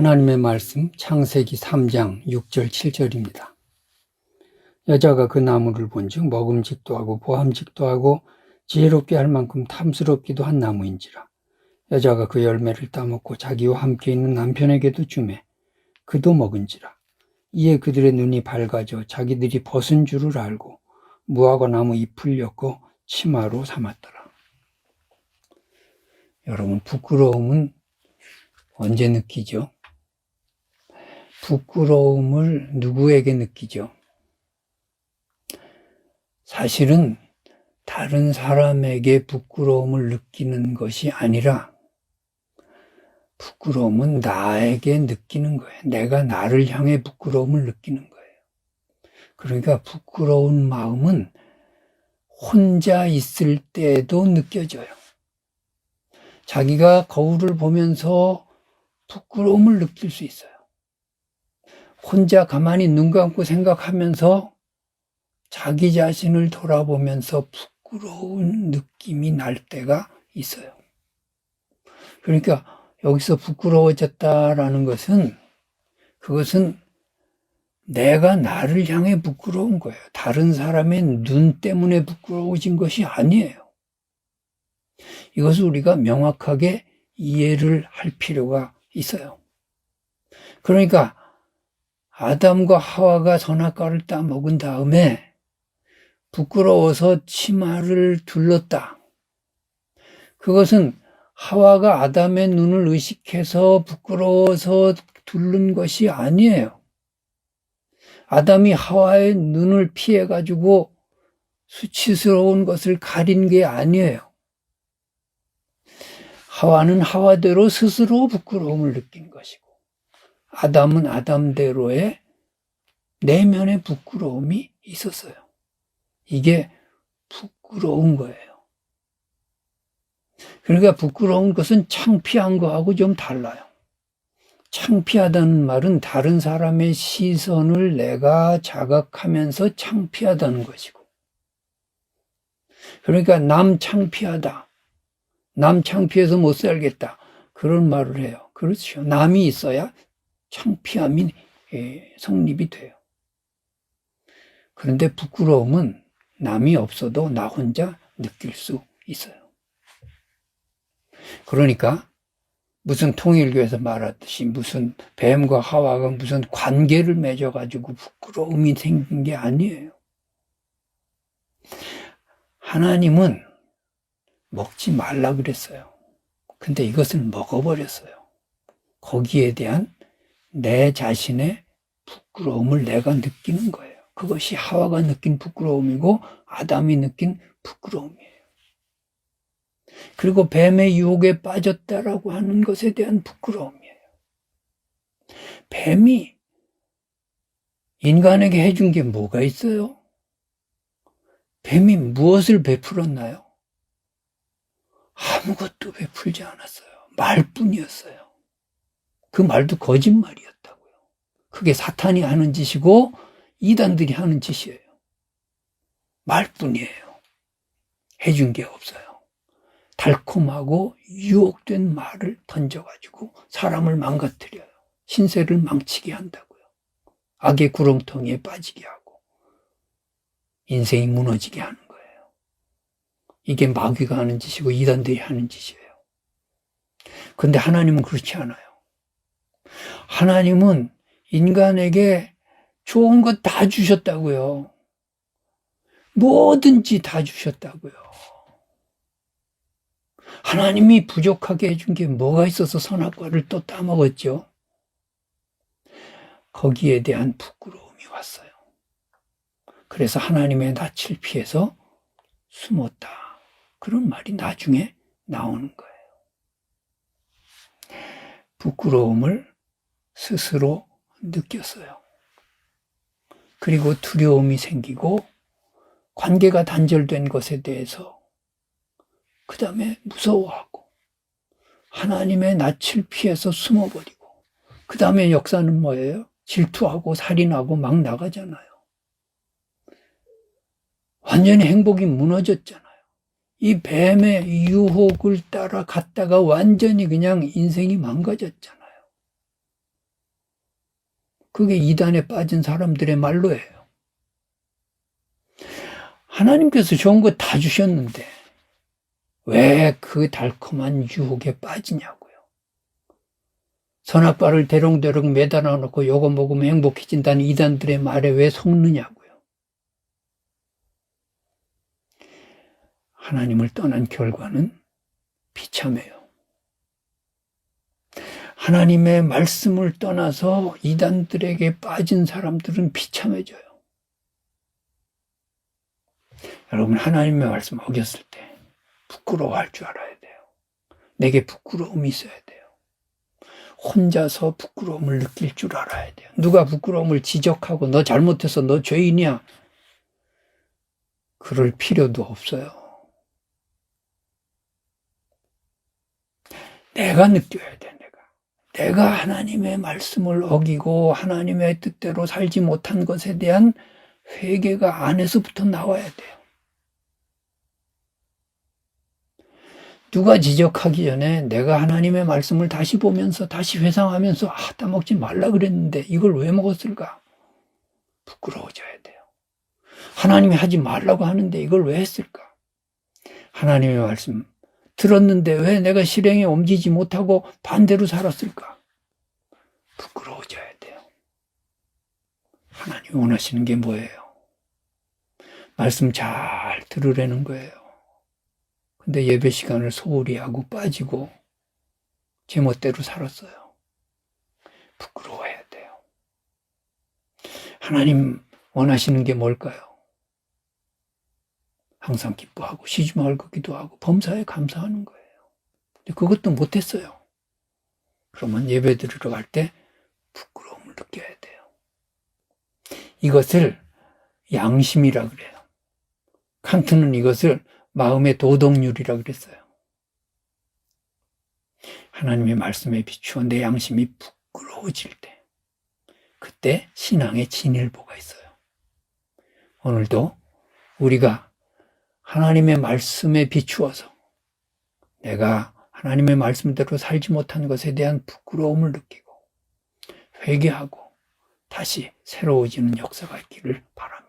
하나님의 말씀 창세기 3장 6절 7절입니다. 여자가 그 나무를 본즉 먹음직도 하고 보함직도 하고 지혜롭게 할 만큼 탐스럽기도 한 나무인지라. 여자가 그 열매를 따먹고 자기와 함께 있는 남편에게도 주매 그도 먹은지라. 이에 그들의 눈이 밝아져 자기들이 벗은 줄을 알고 무화과 나무 잎을 엮어 치마로 삼았더라. 여러분 부끄러움은 언제 느끼죠? 부끄러움을 누구에게 느끼죠? 사실은 다른 사람에게 부끄러움을 느끼는 것이 아니라 부끄러움은 나에게 느끼는 거예요. 내가 나를 향해 부끄러움을 느끼는 거예요. 그러니까 부끄러운 마음은 혼자 있을 때도 느껴져요. 자기가 거울을 보면서 부끄러움을 느낄 수 있어요. 혼자 가만히 눈 감고 생각하면서 자기 자신을 돌아보면서 부끄러운 느낌이 날 때가 있어요. 그러니까 여기서 부끄러워졌다라는 것은 그것은 내가 나를 향해 부끄러운 거예요. 다른 사람의 눈 때문에 부끄러워진 것이 아니에요. 이것을 우리가 명확하게 이해를 할 필요가 있어요. 그러니까 아담과 하와가 선악과를 따 먹은 다음에 부끄러워서 치마를 둘렀다. 그것은 하와가 아담의 눈을 의식해서 부끄러워서 둘른 것이 아니에요. 아담이 하와의 눈을 피해가지고 수치스러운 것을 가린 게 아니에요. 하와는 하와대로 스스로 부끄러움을 느낀 것이고, 아담은 아담대로의 내면의 부끄러움이 있었어요. 이게 부끄러운 거예요. 그러니까 부끄러운 것은 창피한 거하고 좀 달라요. 창피하다는 말은 다른 사람의 시선을 내가 자각하면서 창피하다는 것이고. 그러니까 남 창피하다. 남 창피해서 못 살겠다. 그런 말을 해요. 그렇죠. 남이 있어야 창피함이 예, 성립이 돼요. 그런데 부끄러움은 남이 없어도 나 혼자 느낄 수 있어요. 그러니까 무슨 통일교에서 말하듯이 무슨 뱀과 하와가 무슨 관계를 맺어가지고 부끄러움이 생긴 게 아니에요. 하나님은 먹지 말라 그랬어요. 근데 이것을 먹어버렸어요. 거기에 대한 내 자신의 부끄러움을 내가 느끼는 거예요. 그것이 하와가 느낀 부끄러움이고 아담이 느낀 부끄러움이에요. 그리고 뱀의 유혹에 빠졌다라고 하는 것에 대한 부끄러움이에요. 뱀이 인간에게 해준 게 뭐가 있어요? 뱀이 무엇을 베풀었나요? 아무것도 베풀지 않았어요. 말뿐이었어요. 그 말도 거짓말이었다고요. 그게 사탄이 하는 짓이고 이단들이 하는 짓이에요. 말뿐이에요. 해준 게 없어요. 달콤하고 유혹된 말을 던져가지고 사람을 망가뜨려요. 신세를 망치게 한다고요. 악의 구렁텅이에 빠지게 하고 인생이 무너지게 하는 거예요. 이게 마귀가 하는 짓이고 이단들이 하는 짓이에요. 근데 하나님은 그렇지 않아요. 하나님은 인간에게 좋은 것 다 주셨다고요. 뭐든지 다 주셨다고요. 하나님이 부족하게 해준 게 뭐가 있어서 선악과를 또 따먹었죠? 거기에 대한 부끄러움이 왔어요. 그래서 하나님의 낯을 피해서 숨었다. 그런 말이 나중에 나오는 거예요. 부끄러움을 스스로 느꼈어요. 그리고 두려움이 생기고 관계가 단절된 것에 대해서 그 다음에 무서워하고 하나님의 낯을 피해서 숨어버리고 그 다음에 역사는 뭐예요? 질투하고 살인하고 막 나가잖아요. 완전히 행복이 무너졌잖아요. 이 뱀의 유혹을 따라 갔다가 완전히 그냥 인생이 망가졌잖아요. 그게 이단에 빠진 사람들의 말로예요. 하나님께서 좋은 거 다 주셨는데 왜 그 달콤한 유혹에 빠지냐고요. 선악과를 대롱대롱 매달아 놓고 요거 먹으면 행복해진다는 이단들의 말에 왜 속느냐고요. 하나님을 떠난 결과는 비참해요. 하나님의 말씀을 떠나서 이단들에게 빠진 사람들은 비참해져요. 여러분, 하나님의 말씀 어겼을 때 부끄러워할 줄 알아야 돼요. 내게 부끄러움이 있어야 돼요. 혼자서 부끄러움을 느낄 줄 알아야 돼요. 누가 부끄러움을 지적하고 너 잘못해서 너 죄인이야. 그럴 필요도 없어요. 내가 느껴야 돼, 내가. 내가 하나님의 말씀을 어기고 하나님의 뜻대로 살지 못한 것에 대한 회개가 안에서부터 나와야 돼요. 누가 지적하기 전에 내가 하나님의 말씀을 다시 보면서 다시 회상하면서 아, 따먹지 말라 그랬는데 이걸 왜 먹었을까? 부끄러워져야 돼요. 하나님이 하지 말라고 하는데 이걸 왜 했을까? 하나님의 말씀 들었는데 왜 내가 실행에 옮기지 못하고 반대로 살았을까? 부끄러워져야 돼요. 하나님 원하시는 게 뭐예요? 말씀 잘 들으라는 거예요. 근데 예배 시간을 소홀히 하고 빠지고 제 멋대로 살았어요. 부끄러워해야 돼요. 하나님 원하시는 게 뭘까요? 항상 기뻐하고 쉬지 말고 기도 하고 범사에 감사하는 거예요. 근데 그것도 못했어요. 그러면 예배 드리러 갈 때 부끄러움을 느껴야 돼요. 이것을 양심이라 그래요. 칸트는 이것을 마음의 도덕률이라 그랬어요. 하나님의 말씀에 비추어 내 양심이 부끄러워질 때, 그때 신앙의 진일보가 있어요. 오늘도 우리가 하나님의 말씀에 비추어서 내가 하나님의 말씀대로 살지 못한 것에 대한 부끄러움을 느끼고 회개하고 다시 새로워지는 역사가 있기를 바랍니다.